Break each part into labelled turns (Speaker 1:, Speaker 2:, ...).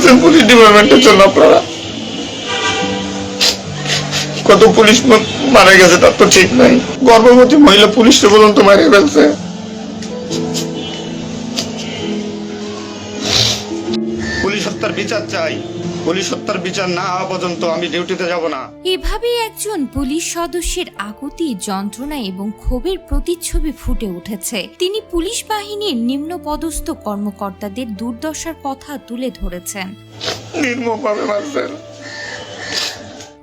Speaker 1: করছেন পুলিশ ডিপার্টমেন্টের জন্য আপনারা? কত পুলিশ মারা গেছে তার তো ঠিক নাই। গর্ভবতী মহিলা পুলিশকে পর্যন্ত মারা ফেলছে। পুলিশ হত্যার বিচার চাই। পুলিশ হত্যার বিচার না হওয়া পর্যন্ত আমি ডিউটিতে যাব না।
Speaker 2: এভাবেই একজন পুলিশ সদস্যের আকুতি যন্ত্রণা এবং ক্ষোভের প্রতিচ্ছবি ফুটে উঠেছে। তিনি পুলিশ বাহিনীর নিম্ন পদস্থ কর্মকর্তাদের দুর্দশার কথা তুলে ধরেছেন।
Speaker 1: নির্মমভাবে মারছেন।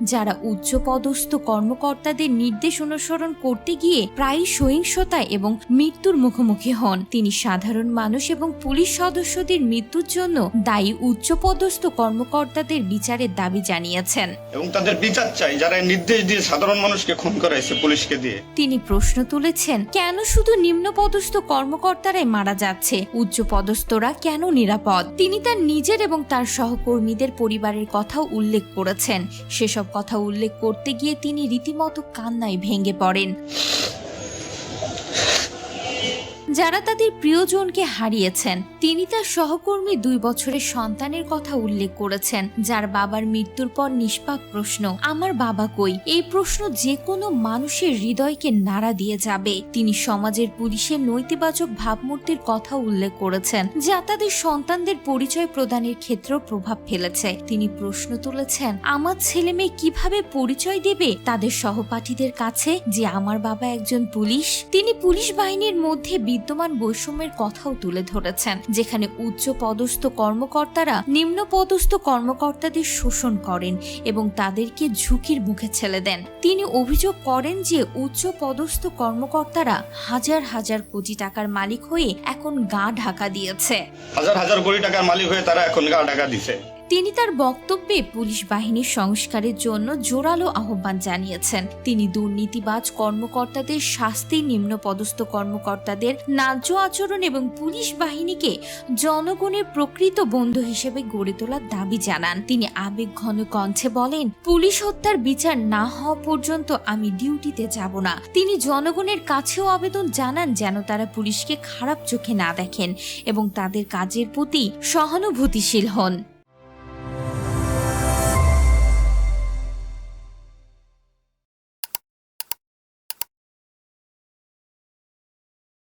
Speaker 2: যারা উচ্চ পদস্থ কর্মকর্তাদের নির্দেশ অনুসরণ করতে গিয়ে প্রায় সহিংসতা এবং মৃত্যুর মুখোমুখি হন। তিনি সাধারণ মানুষ এবং পুলিশ সদস্যদের মৃত্যুর জন্য দায়ী উচ্চ পদস্থ কর্মকর্তাদের বিচারের দাবি জানিয়েছেন।
Speaker 1: এবং তাদের বিচার চাই যারা নির্দেশ দিয়ে সাধারণ মানুষকে খুন করাইছে পুলিশকে দিয়ে।
Speaker 2: তিনি প্রশ্ন তুলেছেন কেন শুধু নিম্ন পদস্থ কর্মকর্তারাই মারা যাচ্ছে? উচ্চ পদস্থরা কেন নিরাপদ? তিনি তার নিজের এবং তার সহকর্মীদের পরিবারের কথাও উল্লেখ করেছেন। সেসব কথা উল্লেখ করতে গিয়ে তিনি রীতিমতো কান্নায় ভেঙে পড়েন। যারা তাদের প্রিয়জনকে হারিয়েছেন, তিনি তার সহকর্মী দুই বছরের সন্তানের কথা উল্লেখ করেছেন, যার বাবার মৃত্যুর পর নিষ্পাপ প্রশ্ন, আমার বাবা কই? এই প্রশ্ন যে কোনো মানুষের হৃদয়কে নাড়া দিয়ে যাবে। তিনি সমাজের পুলিশের নৈতিবাচক ভাবমূর্তির কথা উল্লেখ করেছেন, যা তাদের সন্তানদের পরিচয় প্রদানের ক্ষেত্রেও প্রভাব ফেলেছে। তিনি প্রশ্ন তুলেছেন, আমার ছেলে মেয়ে কীভাবে পরিচয় দেবে তাদের সহপাঠীদের কাছে যে আমার বাবা একজন পুলিশ? তিনি পুলিশ বাহিনীর মধ্যে বিদ্যমান বৈষম্যের কথাও তুলে ধরেছেন, যেখানে উচ্চ পদস্থ কর্মকর্তারা নিম্ন পদস্থ কর্মকর্তাদের শোষণ করেন এবং তাদেরকে ঝুঁকির মুখে ছেলে দেন। তিনি অভিযোগ করেন যে উচ্চ পদস্থ কর্মকর্তারা হাজার হাজার কোটি টাকার মালিক হয়ে এখন গা ঢাকা দিয়েছে।
Speaker 1: হাজার হাজার কোটি টাকার মালিক হয়ে তারা এখন গা টাকা দিছে।
Speaker 2: তিনি তার বক্তব্যে পুলিশ বাহিনীর সংস্কারের জন্য জোরালো আহ্বান জানিয়েছেন। তিনি দুর্নীতিবাজ কর্মকর্তাদের শাস্তি নিম্ন পদস্থ কর্মকর্তাদের, ন্যায্য আচরণ এবং পুলিশ বাহিনীকে জনগণের প্রকৃত বন্ধু হিসেবে গড়ে তোলার দাবি জানান। তিনি আবেগ ঘন কণ্ঠে বলেন, পুলিশ হত্যার বিচার না হওয়া পর্যন্ত আমি ডিউটিতে যাব না। তিনি জনগণের কাছেও আবেদন জানান যেন তারা পুলিশকে খারাপ চোখে না দেখেন এবং তাদের কাজের প্রতি সহানুভূতিশীল হন।